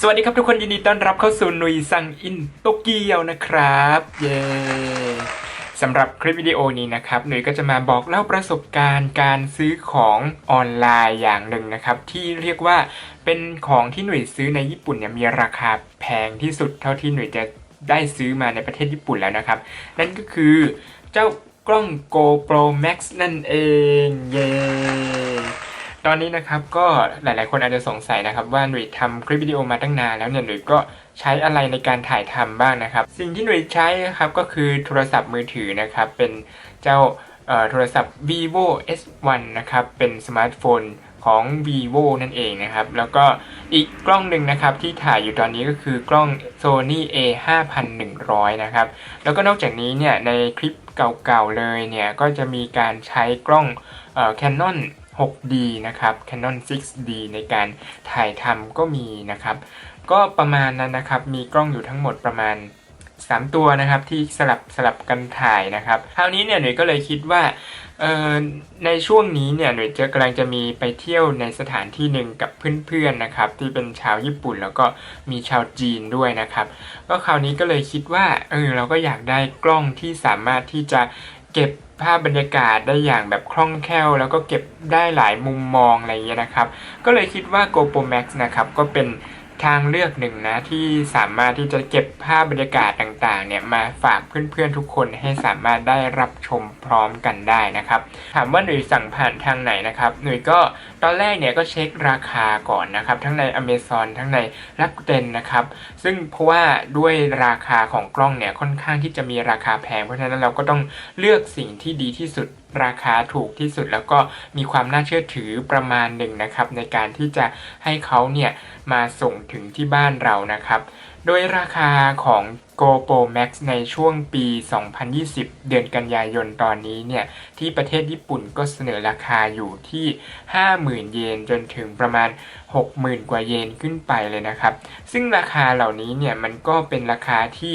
สวัสดีครับทุกคนยินดีต้อนรับเข้าสู่นุยซังอินโตเกียวนะครับ เย้สำหรับคลิปวิดีโอนี้นะครับหนุยก็จะมาบอกเล่าประสบการณ์การซื้อของออนไลน์อย่างหนึ่งนะครับ ที่เรียกว่าเป็นของที่หนุยซื้อในญี่ปุ่นเนี่ยมีราคาแพงที่สุดเท่าที่หนุยจะได้ซื้อมาในประเทศญี่ปุ่นแล้วนะครับ นั่นก็คือเจ้ากล้อง GoPro Max นั่นเองเย้ ตอนนี้นะครับก็หลายๆ คนอาจจะสงสัยนะครับว่าหนุ่ยทำคลิปวิดีโอมาตั้งนานแล้วเนี่ยหนุ่ยก็ใช้อะไรในการถ่ายทำบ้างนะครับ สิ่งที่หนุ่ยใช้นะครับก็คือโทรศัพท์มือถือนะครับเป็นเจ้าโทรศัพท์ vivo S1 นะครับเป็นสมาร์ทโฟนของ vivo นั่นเองนะครับ แล้วก็อีกกล้องหนึ่งนะครับที่ถ่ายอยู่ตอนนี้ก็คือกล้อง Sony A 5100นะครับแล้วก็นอกจากนี้เนี่ยในคลิปเก่าๆเลยเนี่ยก็จะมีการใช้กล้องออ Canon 6D นะครับ Canon 6D ในการถ่ายทำก็มีนะครับ ก็ประมาณนั้นนะครับ มีกล้องอยู่ทั้งหมดประมาณ 3 ตัวนะครับ ที่สลับสลับกันถ่ายนะครับ คราวนี้เนี่ยหนุ่ยก็เลยคิดว่าในช่วงนี้เนี่ยหนุ่ยจะกำลังจะมีไปเที่ยวในสถานที่หนึ่งกับเพื่อนๆนะครับ ที่เป็นชาวญี่ปุ่นแล้วก็มีชาวจีนด้วยนะครับ ก็คราวนี้ก็เลยคิดว่าเออเราก็อยากได้กล้องที่สามารถที่จะเก็บ ภาพบรรยากาศได้อย่างแบบคล่องแคล่ว แล้วก็เก็บได้หลายมุมมองอะไรเงี้ยนะครับ ก็เลยคิดว่า GoPro Max นะครับก็เป็น ทางเลือกหนึ่งนะที่สามารถที่จะเก็บภาพบรรยากาศต่างๆเนี่ยมาฝากเพื่อนๆทุกคนให้สามารถได้รับชมพร้อมกันได้นะครับ ถามว่าหนุ่ยสั่งผ่านทางไหนนะครับหนุ่ยก็ตอนแรกเนี่ยก็เช็คราคาก่อนนะครับ ทั้งใน Amazon ทั้งใน Rakuten นะครับ ซึ่งเพราะว่าด้วยราคาของกล้องเนี่ยค่อนข้างที่จะมีราคาแพงเพราะฉะนั้นเราก็ต้องเลือกสิ่งที่ดีที่สุดราคาถูกที่สุดแล้วก็มีความน่าเชื่อถือประมาณหนึ่งนะครับ ในการที่จะให้เขาเนี่ยมาส่งถึงที่บ้านเรานะครับ โดยราคาของ GoPro Max ในช่วงปี 2020 เดือนกันยายนตอนนี้เนี่ย ที่ประเทศญี่ปุ่นก็เสนอราคาอยู่ที่ 50,000 เยนจนถึงประมาณ 60,000 กว่าเยนขึ้นไปเลยนะครับ ซึ่งราคาเหล่านี้เนี่ยมันก็เป็นราคาที่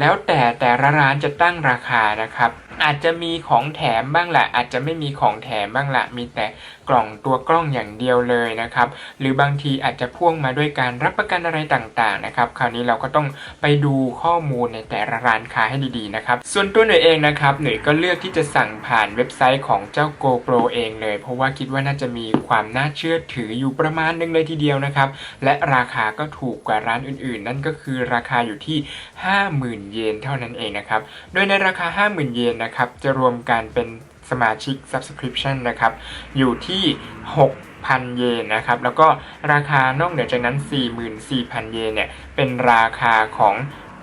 แล้วแต่แต่ละร้านจะตั้งราคานะครับ อาจจะมีของแถมบ้างแหละอาจจะไม่มีของแถมบ้างละมีแต่ กล่องตัวกล้องอย่างเดียวเลยนะครับ หรือบางทีอาจจะพ่วงมาด้วยการรับประกันอะไรต่างๆนะครับ คราวนี้เราก็ต้องไปดูข้อมูลในแต่ละร้านค้าให้ดีๆนะครับ ส่วนตัวหน่วยเองนะครับหน่วยก็เลือกที่จะสั่งผ่านเว็บไซต์ของเจ้า GoPro เองเลย เพราะว่าคิดว่าน่าจะมีความน่าเชื่อถืออยู่ประมาณนึงเลยทีเดียวนะครับ และราคาก็ถูกกว่าร้านอื่นๆ นั่นก็คือราคาอยู่ที่ 50,000 เยนเท่านั้นเองนะครับ โดยในราคา 50,000 เยนนะครับจะรวมกันเป็น สมาชิก subscription นะครับ อยู่ที่ 6,000 เยนนะครับ แล้วก็ราคานอกเหนือจากนั้น 44,000 เยนเนี่ย เป็นราคาของ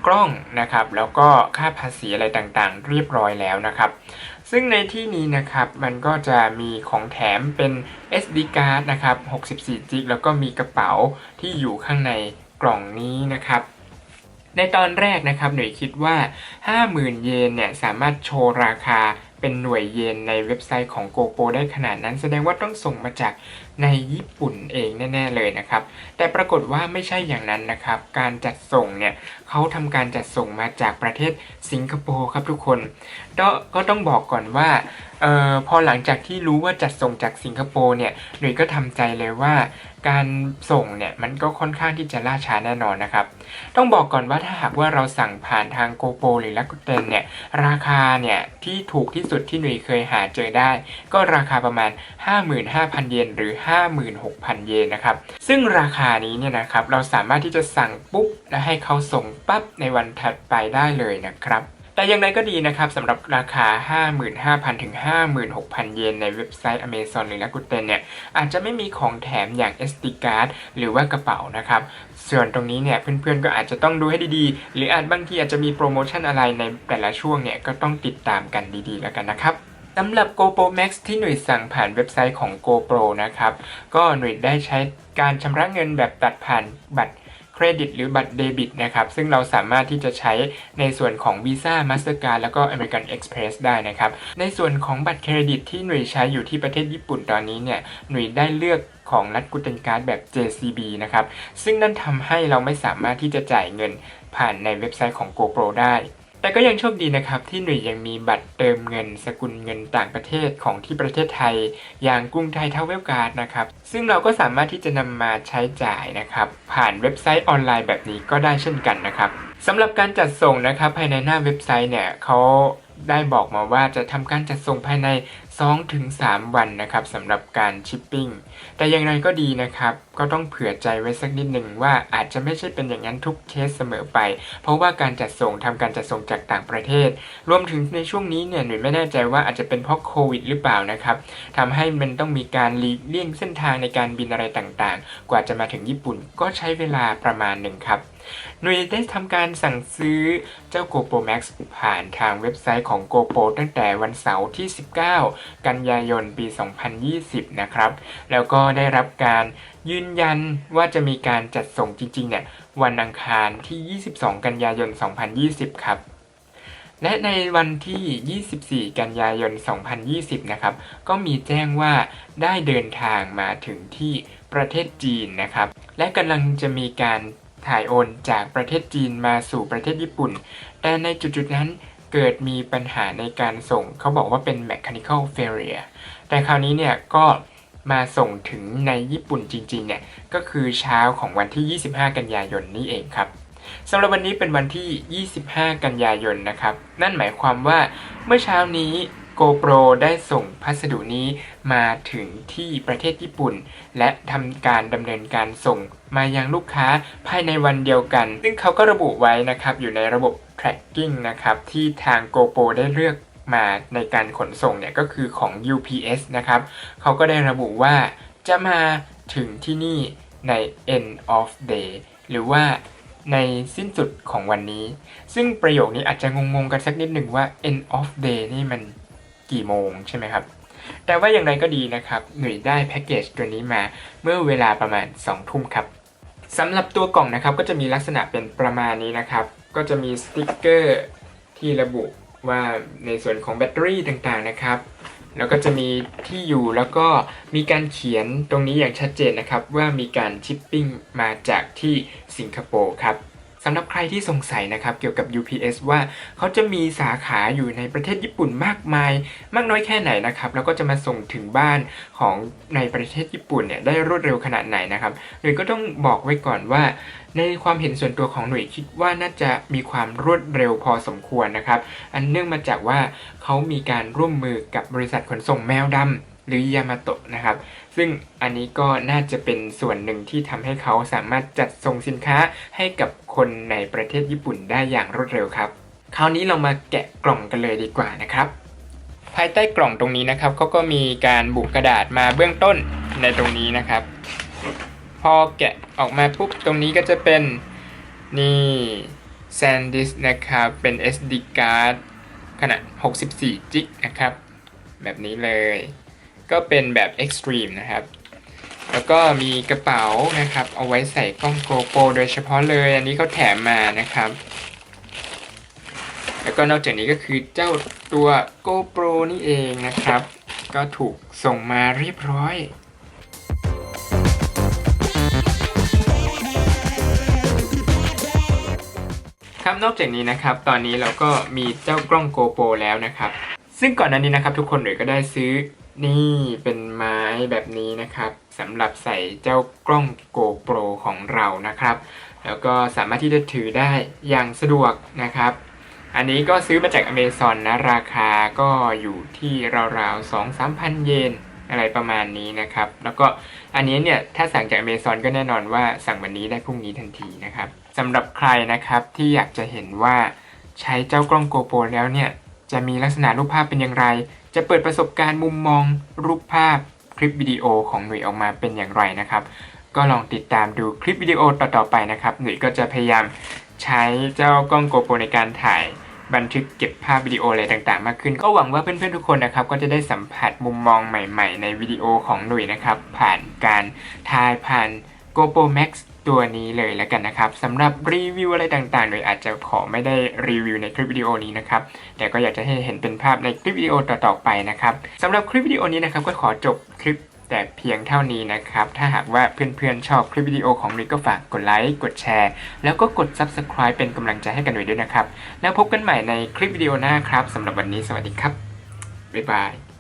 กล้องนะครับ แล้วก็ค่าภาษีอะไรต่างๆ เรียบร้อยแล้วนะครับ ซึ่งในที่นี้นะครับมันก็จะมีของแถมเป็น SD card นะครับ64จิกแล้วก็มีกระเป๋าที่อยู่ข้างในกล่องนี้นะครับในตอนแรกนะครับหน่วยคิดว่า 50,000 เยนเนี่ยสามารถโชว์ราคา เป็นหน่วยเยนในเว็บไซต์ของ GoPro ได้ขนาดนั้น แสดงว่าต้องส่งมาจาก ในญี่ปุ่นเองแน่ ๆ เลยนะครับ แต่ปรากฏว่าไม่ใช่อย่างนั้นนะครับ การจัดส่งเนี่ยเขาทำการจัดส่งมาจากประเทศสิงคโปร์ครับทุกคนก็ก็ต้องบอกก่อนว่าออพอหลังจากที่รู้ว่าจัดส่งจากสิงคโปร์เนี่ยหนุ่ยก็ทำใจเลยว่าการส่งเนี่ยมันก็ค่อนข้างที่จะล่าช้าแน่นอนนะครับ ต้องบอกก่อนว่าถ้าหากว่าเราสั่งผ่านทางโกโปหรือ Rakuten เนี่ยราคาเนี่ยที่ถูกที่สุดที่หนุ่ยเคยหาเจอได้ ก็ราคาประมาณ 55,000 เยนหรือ56,000 เยนนะครับ ซึ่งราคานี้เนี่ยนะครับเราสามารถที่จะสั่งปุ๊บ และให้เขาส่งปั๊บในวันถัดไปได้เลยนะครับแต่อย่างไรก็ดีนะครับสำหรับราคา 55,000 ถึง 56,000 เยนในเว็บไซต์ Amazon หรือ Rakuten เนี่ยอาจจะไม่มีของแถมอย่าง SD card หรือว่ากระเป๋านะครับ ส่วนตรงนี้เนี่ยเพื่อนๆก็อาจจะต้องดูให้ดีๆ หรืออาจบางทีอาจจะมีโปรโมชั่นอะไรในแต่ละช่วงเนี่ยก็ต้องติดตามกันดีๆ แล้วกันนะครับ สำหรับ GoPro Max ที่หน่วยสั่งผ่านเว็บไซต์ของ GoPro นะครับ ก็หน่วยได้ใช้การชำระเงินแบบตัดผ่านบัตรเครดิตหรือบัตรเดบิตนะครับ ซึ่งเราสามารถที่จะใช้ในส่วนของ Visa Mastercard แล้วก็ American Express ได้นะครับ ในส่วนของบัตรเครดิตที่หน่วยใช้อยู่ที่ประเทศญี่ปุ่นตอนนี้เนี่ย หน่วยได้เลือกของรัฐกุเทนการ์ดแบบ JCB นะครับ ซึ่งนั่นทำให้เราไม่สามารถที่จะจ่ายเงินผ่านในเว็บไซต์ของ GoPro ได้ แต่ก็ยังโชคดีนะครับที่หนุ่ยยังมีบัตรเติมเงิน สกุลเงินต่างประเทศของที่ประเทศไทย อย่างกรุงไทยเทาเวลการ์ดนะครับ ซึ่งเราก็สามารถที่จะนำมาใช้จ่ายนะครับ ผ่านเว็บไซต์ออนไลน์แบบนี้ก็ได้เช่นกันนะครับสำหรับการจัดส่งนะครับภายในหน้าเว็บไซต์เนี่ยเขาได้บอกมาว่าจะทำการจัดส่งภายใน 2-3 วันนะครับสำหรับการชิปปิ้ง แต่อย่างไรก็ดีนะครับ ก็ต้องเผื่อใจไว้สักนิดหนึ่งว่าอาจจะไม่ใช่เป็นอย่างนั้นทุกเคสเสมอไป เพราะว่าการจัดส่งทำการจัดส่งจากต่างประเทศ รวมถึงในช่วงนี้เนี่ยหนูไม่แน่ใจว่าอาจจะเป็นเพราะโควิดหรือเปล่านะครับทำให้มันต้องมีการหลีกเลี่ยงเส้นทางในการบินอะไรต่างๆ กว่าจะมาถึงญี่ปุ่นก็ใช้เวลาประมาณหนึ่งครับ หน่วยได้ทำการสั่งซื้อเจ้า GoPro Max ผ่านทางเว็บไซต์ของ GoPro ตั้งแต่วันเสาร์ที่ 19 กันยายนปี 2020 นะครับ แล้วก็ได้รับการยืนยันว่าจะมีการจัดส่งจริงๆเนี่ยวันอังคารที่ 22 กันยายน 2020 ครับและในวันที่ 24 กันยายน 2020 นะครับ ก็มีแจ้งว่าได้เดินทางมาถึงที่ประเทศจีนนะครับ และกำลังจะมีการ ถ่ายโอนจากประเทศจีนมาสู่ประเทศญี่ปุ่น แต่ในจุดๆนั้นเกิดมีปัญหาในการส่ง เขาบอกว่าเป็น mechanical failure แต่คราวนี้เนี่ยก็มาส่งถึงในญี่ปุ่นจริงๆเนี่ยก็คือเช้าของวันที่ 25 กันยายนนี้เองครับสำหรับวันนี้เป็นวันที่ 25 กันยายนนะครับ นั่นหมายความว่าเมื่อเช้านี้ GoPro ได้ส่งพัสดุนี้มาถึงที่ประเทศญี่ปุ่น และทำการดำเนินการส่งมายังลูกค้าภายในวันเดียวกัน ซึ่งเขาก็ระบุไว้นะครับอยู่ในระบบ tracking นะครับที่ทาง GoPro ได้เลือกมาในการขนส่งเนี่ยก็คือของ UPS นะครับเขาก็ได้ระบุว่าจะมาถึงที่นี่ใน end of day หรือว่าในสิ้นสุดของวันนี้ ซึ่งประโยคนี้อาจจะงงๆกันสักนิดหนึ่งว่า end of day นี่มัน กี่โมงใช่ไหมครับ แต่ว่าอย่างไรก็ดีนะครับ หนุ่ยได้แพ็กเกจตัวนี้มาเมื่อเวลาประมาณ 2 ทุ่มครับสำหรับตัวกล่องนะครับก็จะมีลักษณะเป็นประมาณนี้นะครับ ก็จะมีสติ๊กเกอร์ที่ระบุว่าในส่วนของแบตเตอรี่ต่างๆนะครับ แล้วก็จะมีที่อยู่แล้วก็มีการเขียนตรงนี้อย่างชัดเจนนะครับ ว่ามีการชิปปิ้งมาจากที่สิงคโปร์ครับ สำหรับใครที่สงสัยนะครับเกี่ยวกับ UPS ว่าเขาจะมีสาขาอยู่ในประเทศญี่ปุ่นมากมาย มากน้อยแค่ไหนนะครับแล้วก็จะมาส่งถึงบ้านของในประเทศญี่ปุ่นเนี่ยได้รวดเร็วขนาดไหนนะครับหน่วยก็ต้องบอกไว้ก่อนว่า ในความเห็นส่วนตัวของหน่วยคิดว่าน่าจะมีความรวดเร็วพอสมควรนะครับ อันเนื่องมาจากว่าเขามีการร่วมมือกับบริษัทขนส่งแมวดำ หรือยามาโตะนะครับ ซึ่งอันนี้ก็น่าจะเป็นส่วนหนึ่งที่ทำให้เขาสามารถจัดส่งสินค้าให้กับคนในประเทศญี่ปุ่นได้อย่างรวดเร็วครับ คราวนี้เรามาแกะกล่องกันเลยดีกว่านะครับภายใต้กล่องตรงนี้นะครับเขาก็มีการบุกกระดาษมาเบื้องต้นในตรงนี้นะครับ พอแกะออกมาปุ๊บตรงนี้ก็จะเป็นนี่ SanDisk นะครับเป็น SD card ขนาด 64จิกนะครับ แบบนี้เลย ก็เป็นแบบ Extreme นะครับ แล้วก็มีกระเป๋านะครับ เอาไว้ใส่กล้อง GoPro โดยเฉพาะเลย อันนี้เขาแถมมานะครับ แล้วก็นอกจากนี้ก็คือเจ้าตัว GoPro นี่เองนะครับ ก็ถูกส่งมาเรียบร้อยครับนอกจากนี้นะครับตอนนี้เราก็มีเจ้ากล้อง GoPro แล้วนะครับ ซึ่งก่อนหน้านี้นะครับทุกคนหรือก็ได้ซื้อ นี่เป็นไม้แบบนี้นะครับสำหรับใส่เจ้ากล้อง GoPro ของเรานะครับ แล้วก็สามารถที่จะถือได้อย่างสะดวกนะครับ อันนี้ก็ซื้อมาจากอเมซอนนะ ราคาก็อยู่ที่ราวๆ2 3พันเยนอะไรประมาณนี้นะครับ แล้วก็อันนี้เนี่ยถ้าสั่งจากอเมซอนก็แน่นอนว่าสั่งวันนี้ได้พรุ่งนี้ทันทีนะครับสำหรับใครนะครับที่อยากจะเห็นว่าใช้เจ้ากล้อง GoPro แล้วเนี่ยจะมีลักษณะรูปภาพเป็นอย่างไร จะเปิดประสบการณ์มุมมอง รูปภาพคลิปวิดีโอของหนุ่ยออกมาเป็นอย่างไรนะครับ ก็ลองติดตามดูคลิปวิดีโอต่อๆไปนะครับ หนุ่ยก็จะพยายามใช้เจ้ากล้อง GoPro ในการถ่ายบันทึกเก็บภาพวิดีโออะไรต่างๆ มากขึ้น ก็หวังว่าเพื่อนๆทุกคนนะครับ ก็จะได้สัมผัสมุมมองใหม่ๆ ในวิดีโอของหนุ่ยนะครับ ผ่านการถ่ายผ่าน GoPro Max ตัวนี้เลยแล้วกันนะครับสำหรับรีวิวอะไรต่างๆ หน่วยอาจจะขอไม่ได้รีวิวในคลิปวิดีโอนี้นะครับ แต่ก็อยากจะให้เห็นเป็นภาพในคลิปวิดีโอต่อๆไปนะครับสำหรับคลิปวิดีโอนี้นะครับก็ขอจบคลิปแต่เพียงเท่านี้นะครับ ถ้าหากว่าเพื่อนๆ ชอบคลิปวิดีโอของนุ้ยก็ฝากกดไลค์ กดแชร์ แล้วก็กด Subscribe เป็นกำลังใจให้กันหน่อยด้วยนะครับ แล้วพบกันใหม่ในคลิปวิดีโอหน้าครับสำหรับวันนี้สวัสดีครับ บ๊ายบาย